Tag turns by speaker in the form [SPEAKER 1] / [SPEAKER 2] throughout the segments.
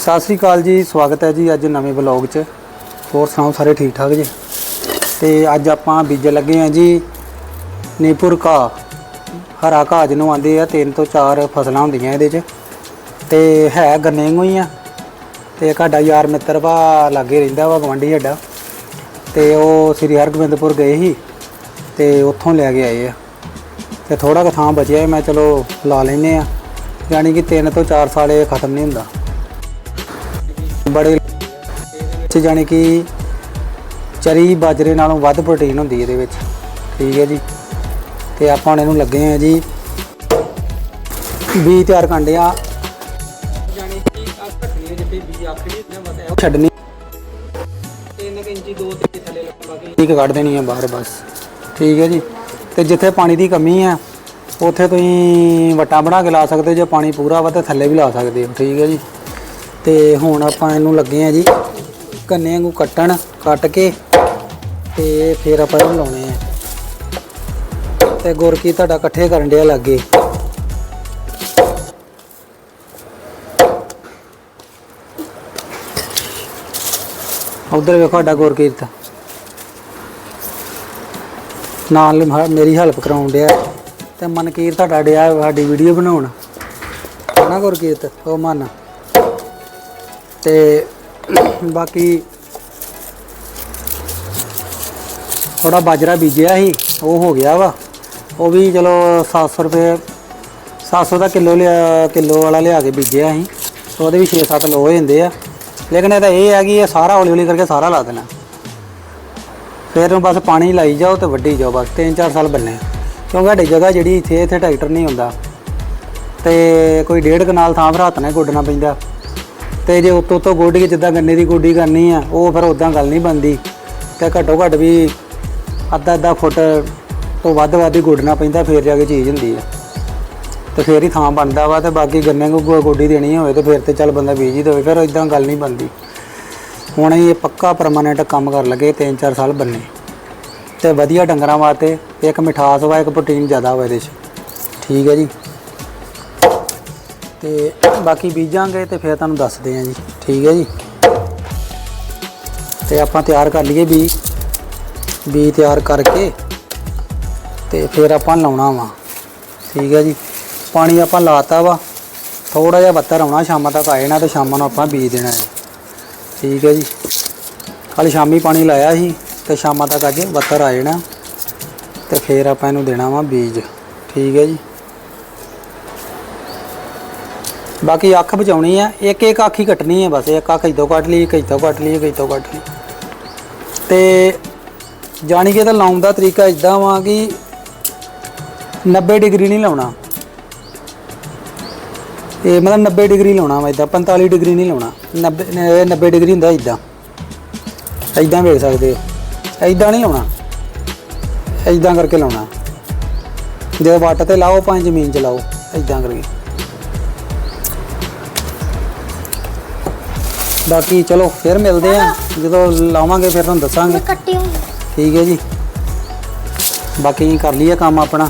[SPEAKER 1] ਸਤਿ ਸ੍ਰੀ ਅਕਾਲ ਜੀ, ਸਵਾਗਤ ਹੈ ਜੀ ਅੱਜ ਨਵੇਂ ਵਲੌਗ 'ਚ। ਹੋਰ ਸੁਣਾਓ ਸਾਰੇ ਠੀਕ ਠਾਕ ਜੀ? ਤੇ ਅੱਜ ਆਪਾਂ ਬੀਜਣ ਲੱਗੇ ਹਾਂ ਜੀ ਨੀਪੁਰ ਕਾ ਹਰਾ ਘਾਹ ਜਿਹਨੂੰ ਆਂਦੇ ਆ, ਤਿੰਨ ਤੋਂ ਚਾਰ ਫਸਲਾਂ ਹੁੰਦੀਆਂ ਇਹਦੇ 'ਚ। ਤੇ ਹੈ ਗੰਨੇ ਹੀ ਆ। ਤੇ ਸਾਡਾ ਯਾਰ ਮਿੱਤਰ ਵਾ, ਲਾਗੇ ਰਹਿੰਦਾ ਵਾ ਗਵਾਂਢੀ ਸਾਡਾ। ਤੇ ਉਹ ਸ੍ਰੀ ਹਰਗੋਬਿੰਦਪੁਰ ਗਏ ਸੀ, ਤੇ ਉੱਥੋਂ ਲੈ ਕੇ ਆਏ ਆ। ਤੇ ਥੋੜਾ ਕੁ ਥਾਂ ਬਚਿਆ, ਮੈਂ ਚਲੋ ਲਾ ਲੈਨੇ ਆ ਯਾਨੀ ਕਿ 3 ਤੋਂ 4 ਸਾਲ ਇਹ ਖਤਮ ਨਹੀਂ ਹੁੰਦਾ। ਬੜੇ ਚ ਜਾਣੀ ਕਿ ਚਰੀ ਬਾਜਰੇ ਨਾਲੋਂ ਵੱਧ ਪ੍ਰੋਟੀਨ ਹੁੰਦੀ ਇਹਦੇ ਵਿੱਚ। ਠੀਕ ਹੈ ਜੀ। ਤੇ ਆਪਾਂ ਹੁਣ ਇਹਨੂੰ ਲੱਗੇ ਆ ਜੀ। ਬੀ ਤਿਆਰ ਕਰਦੇ ਆ ਜਾਣੀ ਕਿ ਆ ਘਟਣੀ ਜਿੱਤੇ ਬੀ ਆਖਰੀ ਨੇ ਬਸ ਇਹ ਛੱਡਣੀ। 3 ਇੰਚੀ 2 ਤੇ ਥੱਲੇ ਲੰਬਾ ਕੇ ਠੀਕ ਕੱਢ ਦੇਣੀ ਆ ਬਾਹਰ ਬਸ। ਠੀਕ ਹੈ ਜੀ। ਤੇ ਜਿੱਥੇ ਪਾਣੀ ਦੀ ਕਮੀ ਆ ਉੱਥੇ ਤੁਸੀਂ ਵਟਾ ਬਣਾ ਕੇ ਲਾ ਸਕਦੇ ਹੋ, ਜੇ ਪਾਣੀ ਪੂਰਾ ਵਾ ਤੇ ਥੱਲੇ ਵੀ ਲਾ ਸਕਦੇ ਹੋ। ਠੀਕ ਹੈ ਜੀ। ਤੇ ਹੁਣ ਆਪਾਂ ਇਹਨੂੰ ਲੱਗੇ ਆ ਜੀ ਕੰਨੇ ਵਾਂਗੂ ਕੱਟਣ, ਕੱਟ ਕੇ ਤੇ ਫਿਰ ਆਪਾਂ ਇਹਨੂੰ ਲਾਉਣੇ ਆ। ਤੇ ਗੁਰਕੀ ਤੁਹਾਡਾ ਇਕੱਠੇ ਕਰਨ ਡਿਆ ਲੱਗੇ। ਉਧਰ ਵੇਖੋ ਸਾਡਾ ਗੁਰਕੀਰਤ। ਨਾਲ ਮੇਰੀ ਹੈਲਪ ਕਰਾਉਣ ਡਿਆ। ਤੇ ਮਨਕੀਰ ਤੁਹਾਡਾ ਡਿਆ ਸਾਡੀ ਵੀਡੀਓ ਬਣਾਉਣ। ਹਨਾ ਗੁਰਕੀਰਤ? ਉਹ ਮਨ। ਤੇ ਬਾਕੀ ਥੋੜਾ ਬਾਜਰਾ ਬੀਜਿਆ ਸੀ, ਉਹ ਹੋ ਗਿਆ ਵਾ। ਉਹ ਵੀ ਚਲੋ 700 ਰੁਪਏ 700 ਦਾ ਕਿਲੋ ਲਿਆ, ਕਿਲੋ ਵਾਲਾ ਲਿਆ ਕੇ ਬੀਜਿਆ ਸੀ। ਉਹਦੇ ਵੀ 6-7 ਲੋ ਹੋ ਜਾਂਦੇ ਆ। ਲੇਕਿਨ ਇਹਦਾ ਇਹ ਹੈ ਕਿ ਇਹ ਸਾਰਾ ਹੌਲੀ ਹੌਲੀ ਕਰਕੇ ਸਾਰਾ ਲਾ ਦੇਣਾ। ਫਿਰ ਨੂੰ ਬਸ ਪਾਣੀ ਲਾਈ ਜਾਓ ਤੇ ਵੱਢੀ ਜਾਓ, ਬਸ 3-4 ਸਾਲ ਬੰਨੇ ਕਿਉਂਕਿ ਸਾਡੀ ਜਗ੍ਹਾ ਜਿਹੜੀ ਇੱਥੇ ਇੱਥੇ ਟਰੈਕਟਰ ਨਹੀਂ ਹੁੰਦਾ। ਤੇ ਕੋਈ ਡੇਢ ਕਨਾਲ ਥਾਂ ਭਰਾਤ ਹੱਥ ਨਾਲ ਗੋਡਣਾ ਪੈਂਦਾ। ਤੇ ਜੇ ਉੱਤੋਂ ਉੱਤੋਂ ਗੋਡੀ, ਜਿੱਦਾਂ ਗੰਨੇ ਦੀ ਗੋਡੀ ਕਰਨੀ ਆ, ਉਹ ਫਿਰ ਉਦਾਂ ਗੱਲ ਨਹੀਂ ਬਣਦੀ। ਤੇ ਘੱਟੋ ਘੱਟ ਵੀ ਅੱਧਾ ਅੱਧਾ ਫੁੱਟ ਤੋਂ ਵੱਧ ਵੱਧ ਹੀ ਗੋਡਣਾ ਪੈਂਦਾ, ਫਿਰ ਜਾ ਕੇ ਚੀਜ਼ ਹੁੰਦੀ ਆ। ਤੇ ਫਿਰ ਹੀ ਥਾਂ ਬਣਦਾ ਵਾ, ਤੇ ਬਾਕੀ ਗੰਨੇ ਨੂੰ ਗੋ- ਗੋਡੀ ਦੇਣੀ ਹੋਵੇ ਤੇ ਫਿਰ ਤੇ ਚੱਲ ਬੰਦਾ ਬੀਜ ਹੀ ਦੇਵੇ, ਫਿਰ ਇਦਾਂ ਗੱਲ ਨਹੀਂ ਬਣਦੀ। ਹੁਣ ਇਹ ਪੱਕਾ ਪਰਮਾਨੈਂਟ ਕੰਮ ਕਰ ਲਗੇ 3-4 ਸਾਲ ਬੰਨੇ। ਤੇ ਵਧੀਆ ਡੰਗਰਾਂ ਵਾਸਤੇ ਇੱਕ ਮਿਠਾਸ ਵਾ, ਇੱਕ ਪ੍ਰੋਟੀਨ ਜ਼ਿਆਦਾ ਵਾ ਇਹਦੇ 'ਚ। ਠੀਕ ਹੈ ਜੀ? ਤੇ ਬਾਕੀ ਬੀਜਾਂਗੇ ਤੇ ਫਿਰ ਤੁਹਾਨੂੰ ਦੱਸਦੇ ਹਾਂ ਜੀ। ਠੀਕ ਹੈ ਜੀ। ਤੇ ਆਪਾਂ ਤਿਆਰ ਕਰ ਲਈਏ ਬੀ। ਬੀ ਤਿਆਰ ਕਰਕੇ ਤੇ ਫਿਰ ਆਪਾਂ ਲਾਉਣਾ ਵਾ। ਠੀਕ ਹੈ ਜੀ। ਪਾਣੀ ਆਪਾਂ ਲਾਤਾ ਵਾ। ਥੋੜਾ ਜਿਹਾ ਬੱਤਰ ਆਉਣਾ ਸ਼ਾਮਾਂ ਤੱਕ ਆ ਜਾਣਾ ਤੇ ਸ਼ਾਮਾਂ ਨੂੰ ਆਪਾਂ ਬੀਜ ਦੇਣਾ ਹੈ। ਠੀਕ ਹੈ ਜੀ। ਕੱਲ ਸ਼ਾਮੀ ਪਾਣੀ ਲਾਇਆ ਸੀ ਤੇ ਸ਼ਾਮਾਂ ਤੱਕ ਅੱਜ ਬੱਤਰ ਆ ਜਾਣਾ। ਤੇ ਫਿਰ ਆਪਾਂ ਇਹਨੂੰ ਦੇਣਾ ਵਾ ਬੀਜ। ਠੀਕ ਹੈ ਜੀ। ਬਾਕੀ ਅੱਖ ਬਚਾਉਣੀ ਆ, ਇੱਕ ਇੱਕ ਅੱਖ ਹੀ ਕੱਟਣੀ ਹੈ ਬਸ, ਇੱਕ ਅੱਖ ਇਦੋਂ ਕੱਟ ਲਈ, ਇੱਕ ਇਦੋਂ ਕੱਟ ਲਈ, ਇੱਕ ਇਦੋਂ ਕੱਟ ਲਈ। ਤੇ ਜਾਣੀ ਕਿ ਇਹਦਾ ਲਾਉਣ ਦਾ ਤਰੀਕਾ ਇਦਾਂ ਵਾ ਕਿ 90 ਡਿਗਰੀ ਨਹੀਂ ਲਾਉਣਾ। ਇਹ ਮਤਲਬ 90 ਡਿਗਰੀ ਲਾਉਣਾ ਵਾ ਇਦਾਂ 45 ਡਿਗਰੀ ਨਹੀਂ ਲਾਉਣਾ। 90 ਇਹ 90 ਡਿਗਰੀ ਹੁੰਦਾ ਇਦਾਂ ਇਦਾਂ ਵੇਖ ਸਕਦੇ ਹੋ। ਇਦਾਂ ਨਹੀਂ ਲਾਉਣਾ। ਇਦਾਂ ਕਰਕੇ ਲਾਉਣਾ। ਜੇ ਵੱਟ ਤੇ ਲਾਓ ਭਾਵੇਂ ਜ਼ਮੀਨ ਚ ਲਾਓ ਇਦਾਂ ਕਰਕੇ। ਬਾਕੀ ਚਲੋ ਫਿਰ ਮਿਲਦੇ ਆ ਜਦੋਂ ਲਾਵਾਂਗੇ ਫਿਰ ਤੁਹਾਨੂੰ ਦੱਸਾਂਗੇ।
[SPEAKER 2] ਕੱਟੀ
[SPEAKER 1] ਠੀਕ ਹੈ ਜੀ। ਬਾਕੀ ਕਰ ਲਈਏ ਕੰਮ ਆਪਣਾ।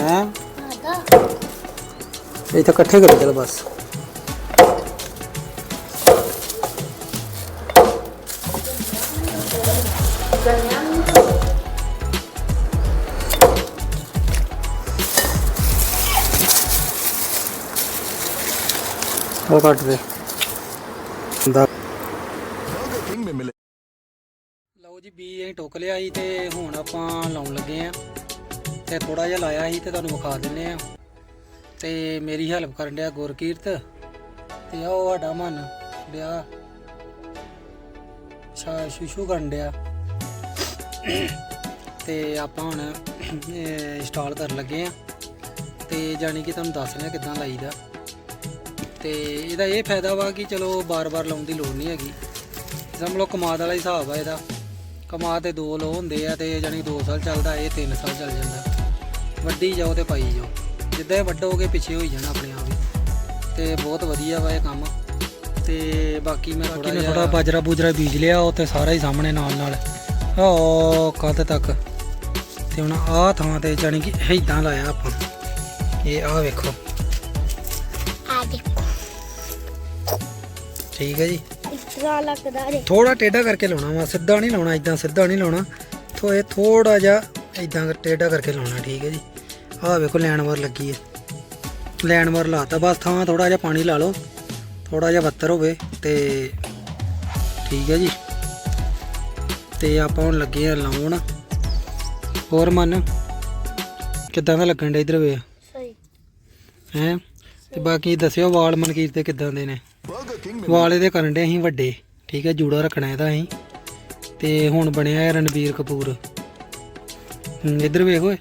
[SPEAKER 1] ਹੈ
[SPEAKER 2] ਆਦਾ।
[SPEAKER 1] ਇਹ ਤਾਂ ਇਕੱਠੇ ਕਰੀ ਚਲ ਬਸ। ਉਹ ਕੱਟ ਦੇ। ਦਾ ਲਓ ਜੀ ਬੀ ਅਸੀਂ ਟੋਕ ਲਿਆ ਸੀ ਤੇ ਹੁਣ ਆਪਾਂ ਲਾਉਣ ਲੱਗੇ ਆ ਤੇ ਥੋੜਾ ਜਿਹਾ ਲਾਇਆ ਸੀ ਤੇ ਤੁਹਾਨੂੰ ਵਿਖਾ ਦਿੰਨੇ ਆ ਤੇ ਮੇਰੀ ਹੈਲਪ ਕਰਨ ਡਿਆ ਗੁਰਕੀਰਤ ਤੇ ਆ ਉਹ ਸਾਡਾ ਮਨ ਡਿਆ। ਸ਼ਾ ਸ਼ੂਸ਼ੂ ਕਰਨ ਡਿਆ। ਤੇ ਆਪਾਂ ਹੁਣ ਇੰਸਟਾਲ ਕਰਨ ਲੱਗੇ ਆ ਤੇ ਜਾਣੀ ਕਿ ਤੁਹਾਨੂੰ ਦੱਸ ਰਿਹਾ ਕਿਦਾਂ ਲਾਈਦਾ। ਤੇ ਇਹਦਾ ਇਹ ਫਾਇਦਾ ਵਾ ਕਿ ਚਲੋ ਬਾਰ-ਬਾਰ ਲਾਉਣ ਦੀ ਲੋੜ ਨਹੀਂ ਹੈਗੀ। ਸਮਝ ਲਓ ਕਮਾਦ ਵਾਲਾ ਹਿਸਾਬ ਆ ਇਹਦਾ। ਕਮਾਦ ਤੇ ਦੋ ਲੋ ਹੁੰਦੇ ਆ ਤੇ ਜਾਣੀ 2 ਸਾਲ ਚੱਲਦਾ ਇਹ 3 ਸਾਲ ਚੱਲ ਜਾਂਦਾ। ਵੱਡੀ ਜਾਓ ਤੇ ਪਾਈ ਜਾਓ। ਜਿੱਦਾਂ ਇਹ ਵੱਡੋਗੇ ਪਿੱਛੇ ਹੋਈ ਜਾਣਾ ਆਪਣੇ ਆਪ ਹੀ। ਤੇ ਬਹੁਤ ਵਧੀਆ ਵਾ ਇਹ ਕੰਮ। ਤੇ ਬਾਕੀ ਮੈਂ ਥੋੜਾ ਜਿਹਾ ਥੋੜਾ ਬਾਜਰਾ ਬੂਜਰਾ ਬੀਜ ਲਿਆ ਉਹ ਤੇ ਸਾਰਾ ਹੀ ਸਾਹਮਣੇ ਨਾਲ ਨਾਲ ਓ ਕੱਦ ਤੱਕ। ਤੇ ਹੁਣ ਆਹ ਥਾਂ ਤੇ ਜਾਣੀ ਕਿ ਇਦਾਂ ਲਾਇਆ ਆਪਾਂ। ਇਹ ਆਹ ਵੇਖੋ। ਠੀਕ ਹੈ ਜੀ।
[SPEAKER 2] ਇਸ ਤਰ੍ਹਾਂ ਲੱਗਦਾ ਰੇ
[SPEAKER 1] ਥੋੜਾ ਟੇਢਾ ਕਰਕੇ ਲਾਉਣਾ ਵਾ ਸਿੱਧਾ ਨਹੀਂ ਲਾਉਣਾ ਇਦਾਂ ਸਿੱਧਾ ਨਹੀਂ ਲਾਉਣਾ। ਥੋ ਇਹ ਥੋੜਾ ਜਿਹਾ ਇਦਾਂ ਟੇਢਾ ਕਰਕੇ ਲਾਉਣਾ ਠੀਕ ਹੈ ਜੀ। ਆਹ ਵੇਖੋ ਲੈਣ ਵਾਰ ਲੱਗੀ ਹੈ। ਲੈਣ ਵਾਰ ਲਾਤਾ ਬਸ ਥਾਂ ਥੋੜਾ ਜਿਹਾ ਪਾਣੀ ਲਾ ਲਓ ਥੋੜਾ ਜਿਹਾ ਬੱਤਰ ਹੋਵੇ ਤੇ ਠੀਕ ਹੈ ਜੀ। ਤੇ ਆਪਾਂ ਹੁਣ ਲੱਗੇ ਆ ਲਾਉਣ। ਹੋਰ ਮਨ ਕਿੱਦਾਂ ਦਾ ਲੱਗਣ ਡੇ ਇਧਰ ਵੇ?
[SPEAKER 2] ਸਹੀ।
[SPEAKER 1] ਹੈ? ਤੇ ਬਾਕੀ ਦੱਸਿਓ ਵਾਲ ਮਨਕੀਰ ਦੇ ਕਿੱਦਾਂ ਦੇ ਨੇ? ਵਾਲ ਇਹਦੇ ਕਰਨ ਦੇ ਅਸੀਂ ਵੱਡੇ। ਠੀਕ ਹੈ ਜੂੜਾ ਰੱਖਣਾ ਇਹਦਾ ਅਸੀਂ। ਤੇ ਹੁਣ ਬਣਿਆ ਹੈ ਰਣਬੀਰ ਕਪੂਰ। ਇੱਧਰ ਵੇਖ ਓਏ।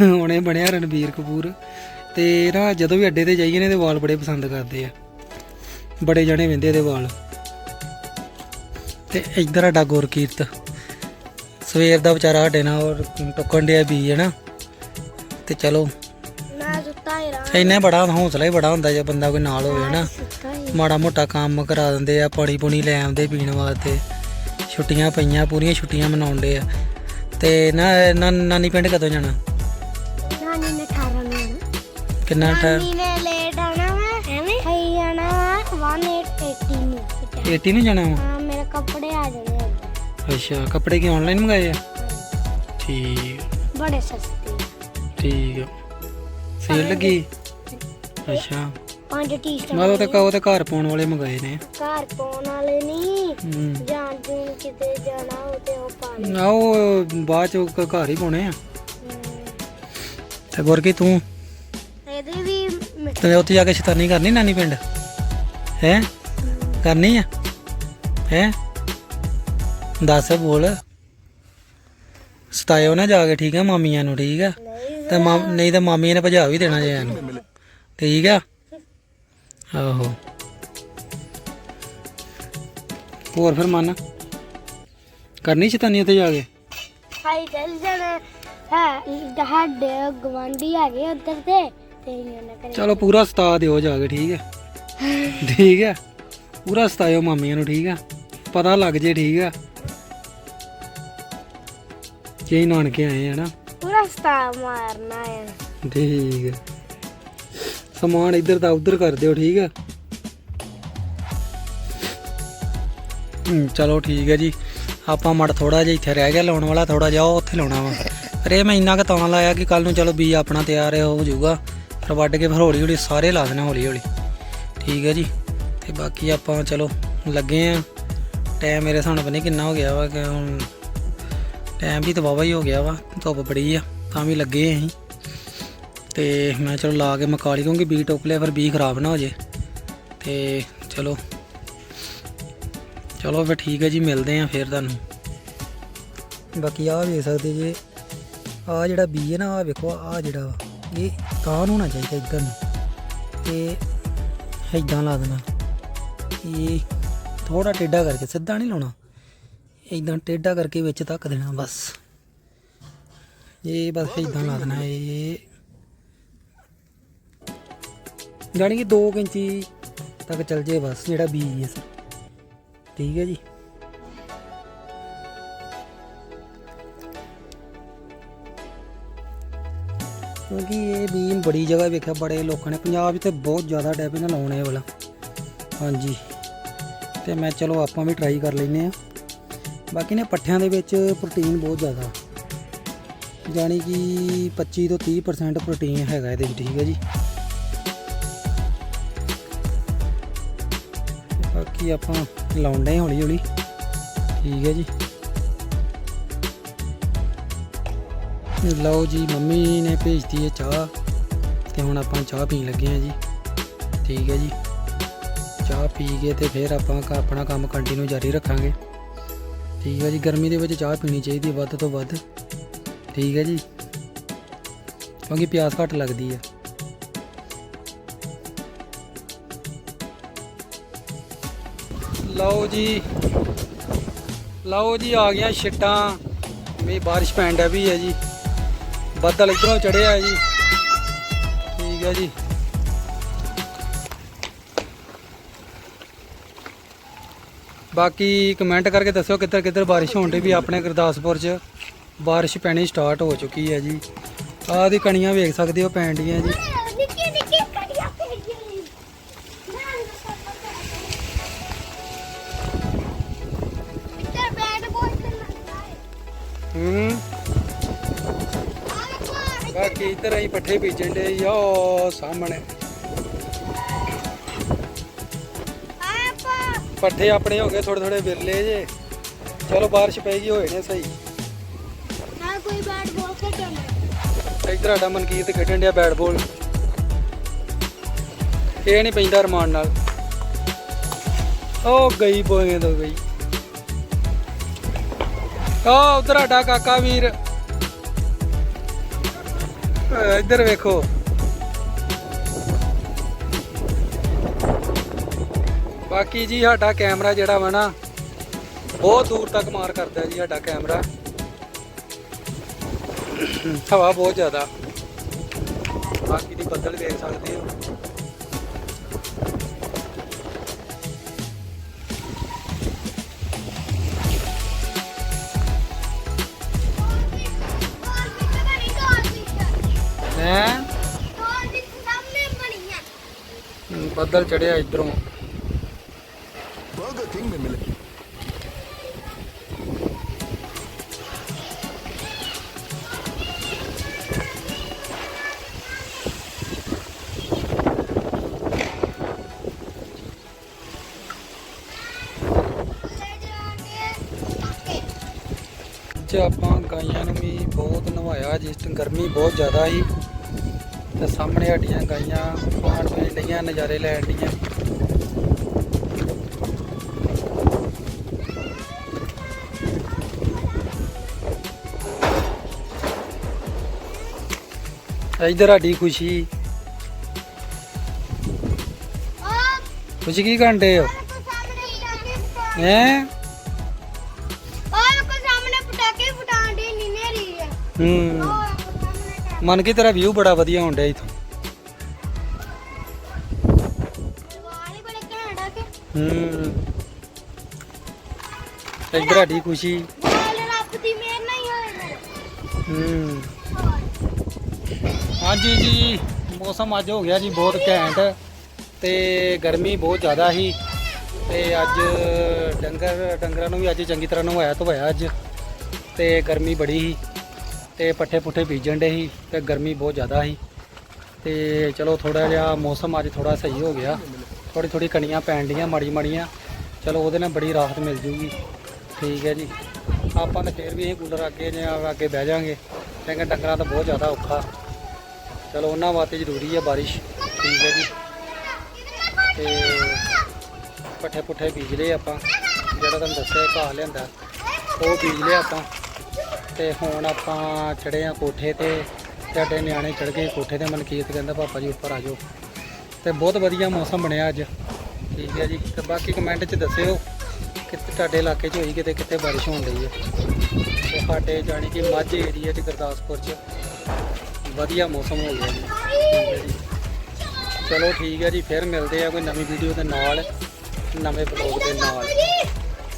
[SPEAKER 1] ਹੁਣ ਇਹ ਬਣਿਆ ਰਣਬੀਰ ਕਪੂਰ। ਤੇ ਨਾ ਜਦੋਂ ਵੀ ਅੱਡੇ ਤੇ ਜਾਈਏ ਨੇ ਇਹਦੇ ਵਾਲ ਬੜੇ ਪਸੰਦ ਕਰਦੇ ਆ। ਬੜੇ ਜਣੇ ਵੰਦੇ ਇਹਦੇ ਵਾਲ। ਤੇ ਇੱਧਰ ਸਾਡਾ ਗੁਰਕੀਰਤ। ਸਵੇਰ ਦਾ ਵਿਚਾਰਾ ਸਾਡੇ ਨਾਲ ਔਰ ਟੁੱਕਣ ਡਿਆ ਵੀ ਹੈ ਨਾ ਤੇ ਚਲੋ।
[SPEAKER 2] ਮੈਂ ਸੁੱਤਾ ਹੀ ਰਹਾ।
[SPEAKER 1] ਇੰਨਾ ਬੜਾ ਹੌਸਲਾ ਹੀ ਬੜਾ ਹੁੰਦਾ ਜੇ ਬੰਦਾ ਕੋਈ ਨਾਲ ਹੋਵੇ ਨਾ ਮਾੜਾ ਮੋਟਾ ਕੰਮ ਕਰਾ ਦਿੰਦੇ ਆ ਪਾਣੀ ਪੂਣੀ ਲੈ ਆਉਂਦੇ ਪੀਣ ਵਾਸਤੇ। ਛੁੱਟੀਆਂ ਪਈਆਂ ਪੂਰੀਆਂ ਛੁੱਟੀਆਂ ਮਨਾਉਂਦੇ ਆ। ਤੇ ਨਾ ਨਾ- ਨਾਨੀ ਪਿੰਡ ਕਦੋਂ ਜਾਣਾ?
[SPEAKER 2] ਨਾਨੀ ਨੇ 18 ਨੂੰ
[SPEAKER 1] ਕਿੰਨਾ ਟਾਈਮ
[SPEAKER 2] ਨਾਨੀ ਨੇ ਲੇਟ ਆਣਾ ਵਾ। ਐਵੇਂ? ਹਈ ਜਾਣਾ ਵਾ 1880 ਨੂੰ।
[SPEAKER 1] 80 ਨੂੰ ਜਾਣਾ ਵਾ?
[SPEAKER 2] ਹਾਂ ਮੇਰੇ ਕੱਪੜੇ ਆ ਜਾਣੇ।
[SPEAKER 1] ਅੱਛਾ ਕੱਪੜੇ ਕੀ ਆਨਲਾਈਨ ਮੰਗਾਏ ਆ? ਠੀਕ।
[SPEAKER 2] ਬੜੇ ਸਸਤੇ।
[SPEAKER 1] ਠੀਕ ਸੇਲ ਲੱਗੀ? ਅੱਛਾ।
[SPEAKER 2] ਪੰਜ ਟੀ-ਸ਼ਰਟ
[SPEAKER 1] ਤੇ ਉਹ ਤੇ ਘਰ ਪਾਉਣ ਵਾਲੇ ਮੰਗਾਏ ਨੇ।
[SPEAKER 2] ਘਰ ਪਾਉਣ ਵਾਲੇ ਨਹੀਂ।
[SPEAKER 1] ਹੂੰ।
[SPEAKER 2] ਜਾਣ ਜੂਣ ਕਿਤੇ ਜਾਣਾ ਉਹ ਤੇ ਉਹ ਪਾ ਲੈ
[SPEAKER 1] ਉਹ ਬਾਅਦ ਚ ਘਰ ਹੀ ਪਾਉਣੇ ਆ। ਤੇ ਗੁਰਕੀ ਤੂੰ?
[SPEAKER 2] ਇਹਦੇ ਵੀ ਮ-
[SPEAKER 1] ਤੇ ਉੱਥੇ ਜਾ ਕੇ ਸ਼ੈਤਾਨੀ ਕਰਨੀ ਨਾਨੀ ਪਿੰਡ? ਹੈ? ਕਰਨੀ ਆ? ਹੈ? ਦੱਸ ਬੋਲ। ਸਤਾਇਓ ਨਾ ਜਾ ਕੇ ਠੀਕ ਆ? ਮਾਮੀਆਂ ਨੂੰ ਠੀਕ ਆ?
[SPEAKER 2] ਨਹੀਂ
[SPEAKER 1] ਤੇ ਮਾਮ ਨਹੀਂ ਤਾਂ ਮਾਮੀਆਂ ਨੇ ਭਜਾ ਵੀ ਦੇਣਾ ਜੇ ਇਹਨੂੰ। ਠੀਕ ਆ? ਆਹੋ। ਹੋਰ ਫਿਰ ਮਨ? ਕਰਨੀ ਸ਼ੈਤਾਨੀ ਉੱਥੇ ਜਾ ਕੇ?
[SPEAKER 2] ਹਾਈ ਚੱਲ ਜਾਣਾ। ਹੈ ਸਾਡੇ ਗਵਾਂਢੀ ਹੈਗੇ ਉੱਧਰ ਤੇ ਕਰੀ
[SPEAKER 1] ਚਲੋ ਪੂਰਾ ਸਤਾ ਦਿਓ ਜਾ ਕੇ ਠੀਕ ਹੈ? ਠੀਕ ਹੈ? ਪੂਰਾ ਸਤਾਇਓ ਮਾਮੀਆਂ ਨੂੰ ਠੀਕ ਆ ਪਤਾ ਲੱਗ ਜੇ ਠੀਕ ਆ ਜੇ ਨਾਨਕੇ ਆਏ ਆ ਨਾ।
[SPEAKER 2] ਪੂਰਾ ਸਤਾ ਮਾਰਨਾ ਹੈ
[SPEAKER 1] ਠੀਕ ਹੈ। ਸਮਾਨ ਇੱਧਰ ਦਾ ਉੱਧਰ ਕਰ ਦਿਓ, ਠੀਕ ਆ? ਚਲੋ ਠੀਕ ਹੈ ਜੀ। ਆਪਾਂ ਮੜ ਥੋੜਾ ਜਿਹਾ ਇੱਥੇ ਰਹਿ ਗਿਆ, ਲਾਉਣ ਵਾਲਾ ਥੋੜਾ ਜਿਹਾ, ਉਹ ਉੱਥੇ ਲਾਉਣਾ ਵਾ। ਪਰ ਇਹ ਮੈਂ ਇੰਨਾ ਕੁ ਤਾਂ ਲਾਇਆ ਕਿ ਕੱਲ ਨੂੰ ਚਲੋ ਬੀ ਆਪਣਾ ਤਿਆਰ ਹੈ ਹੋ ਜਾਊਗਾ। ਫਿਰ ਵੱਢ ਕੇ ਫਿਰ ਹੌਲੀ ਹੌਲੀ ਸਾਰੇ ਲਾ ਦੇਣਾ ਹੌਲੀ ਹੌਲੀ। ਠੀਕ ਹੈ ਜੀ। ਤੇ ਬਾਕੀ ਆਪਾਂ ਚਲੋ ਲੱਗੇ ਆ। ਟਾਈਮ ਮੇਰੇ ਹਿਸਾਬ ਨਾਲ ਪਤਾ ਨਹੀਂ ਕਿੰਨਾ ਹੋ ਗਿਆ ਵਾ, ਕਿ ਹੁਣ ਟਾਈਮ ਵੀ ਤਾਂ ਵਾਵਾ ਹੀ ਹੋ ਗਿਆ ਵਾ, ਧੁੱਪ ਬੜੀ ਆ, ਤਾਂ ਵੀ ਲੱਗੇ ਅਸੀਂ। ਤੇ ਮੈਂ ਚਲੋ ਲਾ ਕੇ ਮਕਾ ਲਈ ਕਿਉਂਕਿ ਬੀ ਟੋਕ ਲਿਆ ਫਿਰ ਬੀ ਖਰਾਬ ਨਾ ਹੋ ਜੇ। ਤੇ ਚਲੋ। ਚਲੋ ਫਿਰ ਠੀਕ ਹੈ ਜੀ, ਮਿਲਦੇ ਆ ਫਿਰ ਤੁਹਾਨੂੰ। ਬਾਕੀ ਆਹ ਵੇਖ ਸਕਦੇ ਜੇ ਆ ਜਿਹੜਾ ਬੀ ਹੈ ਨਾ ਆ ਵੇਖੋ ਆ ਜਿਹੜਾ ਵਾ, ਇਹ ਤਾਂ ਨੂੰ ਹੋਣਾ ਚਾਹੀਦਾ ਇੱਧਰ ਨੂੰ। ਤੇ ਇਦਾਂ ਲਾ ਦੇਣਾ। ਇਹ ਥੋੜਾ ਟੇਢਾ ਕਰਕੇ, ਸਿੱਧਾ ਨਹੀਂ ਲਾਉਣਾ। ਇਦਾਂ ਟੇਢਾ ਕਰਕੇ ਵਿੱਚ ਧੱਕ ਦੇਣਾ ਬਸ। ਇਹ ਬਸ ਇਦਾਂ ਲਾ ਦੇਣਾ, ਇਹ ਜਾਣੀ ਕਿ 2 ਇੰਚੀ ਤੱਕ ਚੱਲ ਜੇ ਬਸ, ਜਿਹੜਾ ਬੀਜ ਹੈ ਸਰ। ਠੀਕ ਹੈ ਜੀ। ਕਿਉਂਕਿ ਇਹ ਬੀਜ ਬੜੀ ਜਗ੍ਹਾ ਵੇਖਿਆ, ਬੜੇ ਲੋਕਾਂ ਨੇ। ਪੰਜਾਬ 'ਚ ਤੇ ਬਹੁਤ ਜ਼ਿਆਦਾ ਡੈਬੀ ਨਾਲ ਲਾਉਣੇ ਇਹ ਵਾਲਾ। ਹਾਂਜੀ। ਤੇ ਮੈਂ ਚਲੋ ਆਪਾਂ ਵੀ ਟਰਾਈ ਕਰ ਲੈਨੇ ਆ। ਬਾਕੀ ਨੇ ਪੱਠਿਆਂ ਦੇ ਵਿੱਚ ਪ੍ਰੋਟੀਨ ਬਹੁਤ ਜ਼ਿਆਦਾ। ਜਾਣੀ ਕਿ 25 ਤੋਂ 30% ਪ੍ਰੋਟੀਨ ਹੈਗਾ ਇਹਦੇ ਵਿੱਚ, ਠੀਕ ਹੈ ਜੀ। ਬਾਕੀ ਆਪਾਂ ਲਾਉਂਦੇ ਹੌਲੀ ਹੌਲੀ। ਠੀਕ ਹੈ ਜੀ। ਲਓ ਜੀ, ਮੰਮੀ ਨੇ ਭੇਜਤੀ ਹੈ ਚਾਹ ਤੇ ਹੁਣ ਆਪਾਂ ਚਾਹ ਪੀਣ ਲੱਗੇ ਆ ਜੀ। ਠੀਕ ਹੈ ਜੀ। ਚਾਹ ਪੀ ਕੇ ਤੇ ਫਿਰ ਆਪਾਂ ਆਪਣਾ ਕੰਮ ਕੰਟੀਨਿਊ ਜਾਰੀ ਰੱਖਾਂਗੇ। ਠੀਕ ਹੈ ਜੀ, ਗਰਮੀ ਦੇ ਵਿੱਚ ਚਾਹ ਪੀਣੀ ਚਾਹੀਦੀ ਹੈ ਵੱਧ ਤੋਂ ਵੱਧ। ਠੀਕ ਹੈ ਜੀ। ਕਿਉਂਕਿ ਪਿਆਸ ਘੱਟ ਲੱਗਦੀ ਹੈ। ਲਓ ਜੀ। ਲਓ ਜੀ, ਆ ਗਿਆ ਛਿੱਟਾਂ। ਵੀ ਬਾਰਿਸ਼ ਪੈਣ ਡਿਆ ਵੀ ਹੈ ਜੀ। ਬੱਦਲ ਇਧਰੋਂ ਚੜਿਆ ਜੀ। ਠੀਕ ਹੈ ਜੀ। ਬਾਕੀ ਕਮੈਂਟ ਕਰਕੇ ਦੱਸਿਓ ਕਿੱਧਰ ਕਿੱਧਰ ਬਾਰਿਸ਼ ਹੋਣ ਦੀ ਵੀ ਆਪਣੇ ਗੁਰਦਾਸਪੁਰ 'ਚ ਬਾਰਿਸ਼ ਪੈਣੀ ਸਟਾਰਟ ਹੋ ਚੁੱਕੀ ਹੈ ਜੀ। ਆਹ ਦੀ ਕਣੀਆਂ ਵੇਖ ਸਕਦੇ ਹੋ ਪੈਣ ਡੀਆਂ ਜੀ। ਪੱਠੇ ਬੀਜਣ ਦੇ ਯੋ ਸਾਹਮਣੇ। ਪੱਠੇ ਆਪਣੇ ਹੋ ਗਏ ਥੋੜੇ ਥੋੜੇ ਵਿਰਲੇ ਜੇ। ਚਲੋ ਬਾਰਿਸ਼ ਪੈਗੀ ਹੋਏ ਨੇ ਸਹੀ।
[SPEAKER 2] ਨਾ ਕੋਈ ਬੈਟ ਬਾਲ ਖੇਡਣਾ
[SPEAKER 1] ਇੱਧਰ ਸਾਡਾ ਮਨਕੀਰਤ ਖੇਡਣ ਡਿਆ ਬੈਟ ਬਾਲ ਇਹ ਨਹੀਂ ਪੈਂਦਾ ਰਮਾਨ ਨਾਲ। ਉਹ ਗਈ ਬੋਏ ਤੋਂ ਗਈ। ਉਹ ਉਧਰ ਸਾਡਾ ਕਾਕਾ ਵੀਰ। ਇੱਧਰ ਵੇਖੋ। ਬਾਕੀ ਜੀ ਸਾਡਾ ਕੈਮਰਾ ਜਿਹੜਾ ਵਾ ਨਾ, ਬਹੁਤ ਦੂਰ ਤੱਕ ਮਾਰ ਕਰਦਾ ਜੀ ਸਾਡਾ ਕੈਮਰਾ। ਹਵਾ ਬਹੁਤ ਜ਼ਿਆਦਾ। ਬਾਕੀ ਦੀ ਬੱਦਲ ਵੇਖ ਸਕਦੇ ਹੋ। ਬੱਦਲ ਚੜਿਆ ਇਧਰੋਂ।
[SPEAKER 2] ਬਰਗਰ ਕਿੰਗ ਮੇ
[SPEAKER 1] ਮਿਲੇ ਆਪਾਂ ਗਾਇਆਂ ਨੂੰ ਵੀ ਬਹੁਤ ਨਵਾਇਆ ਜਿਸ ਟਾਈਮ ਗਰਮੀ ਬਹੁਤ ਜ਼ਿਆਦਾ ਸੀ ਤੇ ਸਾਹਮਣੇ ਸਾਡੀਆਂ ਗਾਈਆਂ ਖਾਣ ਪੀਣ ਲਈਆਂ ਨਜ਼ਾਰੇ ਲੈਣ ਡੀਆਂ। ਇੱਧਰ ਸਾਡੀ ਖੁਸ਼ੀ। ਖੁਸ਼ੀ ਕੀ ਕਰਦੇ ਹੋ? ਹੈ?
[SPEAKER 2] ਆਹ ਕੋ ਸਾਹਮਣੇ ਪਟਾਕੇ ਫੁਟਾਣ ਦੀ ਨੀ ਨੇਰੀ ਹੈ।
[SPEAKER 1] ਮਨ ਕੀ ਤੇਰਾ ਵਿਊ ਬੜਾ ਵਧੀਆ ਡਿਆ ਇਥੋਂ।
[SPEAKER 2] ਵਾਲੀ ਬੜੇ ਘੈਂਟ ਆ ਕੇ?
[SPEAKER 1] ਹੂੰ। ਇੱਧਰ ਸਾਡੀ ਖੁਸ਼ੀ।
[SPEAKER 2] ਨਾਲ ਰੱਬ ਦੀ ਮਿਹਰ ਨਹੀਂ ਹੋਏ
[SPEAKER 1] ਹੂੰ। ਹਾਂਜੀ ਜੀ ਮੌਸਮ ਅੱਜ ਹੋ ਗਿਆ ਜੀ ਬਹੁਤ ਘੈਂਟ ਤੇ ਗਰਮੀ ਬਹੁਤ ਜ਼ਿਆਦਾ ਸੀ ਤੇ ਅੱਜ ਡੰਗਰ ਡੰਗਰਾਂ ਨੂੰ ਵੀ ਅੱਜ ਚੰਗੀ ਤਰ੍ਹਾਂ ਨਵਾਇਆ ਧੋਇਆ ਅੱਜ ਤੇ ਗਰਮੀ ਬੜੀ ਸੀ। ਤੇ ਪੱਠੇ ਪੁੱਠੇ ਬੀਜਣ ਡੇ ਸੀ ਤੇ ਗਰਮੀ ਬਹੁਤ ਜ਼ਿਆਦਾ ਸੀ। ਤੇ ਚਲੋ ਥੋੜਾ ਜਿਹਾ ਮੌਸਮ ਅੱਜ ਥੋੜਾ ਸਹੀ ਹੋ ਗਿਆ। ਥੋੜੀ ਥੋੜੀ ਕਣੀਆਂ ਪੈਣ ਡੀਆਂ ਮਾੜੀ ਮਾੜੀਆਂ। ਚਲੋ ਉਹਦੇ ਨਾਲ ਬੜੀ ਰਾਹਤ ਮਿਲ ਜੂਗੀ। ਠੀਕ ਹੈ ਜੀ। ਆਪਾਂ ਤਾਂ ਫੇਰ ਵੀ ਇਹ ਕੂਲਰ ਅੱਗੇ ਜਾਂ ਅੱਗੇ ਬਹਿ ਜਾਾਂਗੇ ਕਿਉਂਕਿ ਡੰਗਰਾਂ ਤਾਂ ਬਹੁਤ ਜ਼ਿਆਦਾ ਔਖਾ। ਚਲੋ ਉਹਨਾਂ ਵਾਸਤੇ ਜ਼ਰੂਰੀ ਹੈ ਬਾਰਿਸ਼। ਠੀਕ ਹੈ ਜੀ। ਤੇ ਪੱਠੇ ਪੁੱਠੇ ਬੀਜ ਲਏ ਆਪਾਂ। ਜਿਹੜਾ ਤੁਹਾਨੂੰ ਦੱਸਿਆ ਘਾਹ ਲਿਆਂਦਾ, ਉਹ ਬੀਜ ਲਿਆ ਆਪਾਂ। ਤੇ ਹੁਣ ਆਪਾਂ ਚੜੇ ਆ ਕੋਠੇ ਤੇ, ਸਾਡੇ ਨਿਆਣੇ ਚੜ ਗਏ ਕੋਠੇ ਤੇ, ਮਨਕੀਰਤ ਕਹਿੰਦਾ, ਪਾਪਾ ਜੀ, ਉੱਪਰ ਆ ਜਾਓ। ਤੇ ਬਹੁਤ ਵਧੀਆ ਮੌਸਮ ਬਣਿਆ ਅੱਜ। ਠੀਕ ਹੈ ਜੀ। ਤੇ ਬਾਕੀ ਕਮੈਂਟ 'ਚ ਦੱਸਿਓ ਕਿ ਤੁਹਾਡੇ ਇਲਾਕੇ 'ਚ ਹੋਈ ਕਿਤੇ ਕਿਤੇ ਬਾਰਿਸ਼ ਹੋਣ ਰਹੀ ਹੈ। ਤੇ ਸਾਡੇ ਜਾਣੀ ਕਿ ਮਾਝੇ ਏਰੀਆ 'ਚ, ਗੁਰਦਾਸਪੁਰ 'ਚ ਵਧੀਆ ਮੌਸਮ ਹੋ ਗਿਆ ਜੀ। ਚਲੋ ਠੀਕ ਹੈ ਜੀ, ਫਿਰ ਮਿਲਦੇ ਆ ਕੋਈ ਨਵੀਂ ਵੀਡੀਓ ਦੇ ਨਾਲ, ਨਵੇਂ ਬਲੌਗ ਦੇ ਨਾਲ।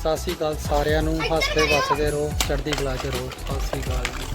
[SPEAKER 1] ਸਤਿ ਸ੍ਰੀ ਅਕਾਲ ਸਾਰਿਆਂ ਨੂੰ। ਹੱਸਦੇ, ਵਸਦੇ ਰਹੋ, ਚੜ੍ਹਦੀ ਕਲਾ 'ਚ ਰਹੋ। ਸਤਿ ਸ੍ਰੀ ਅਕਾਲ ਜੀ।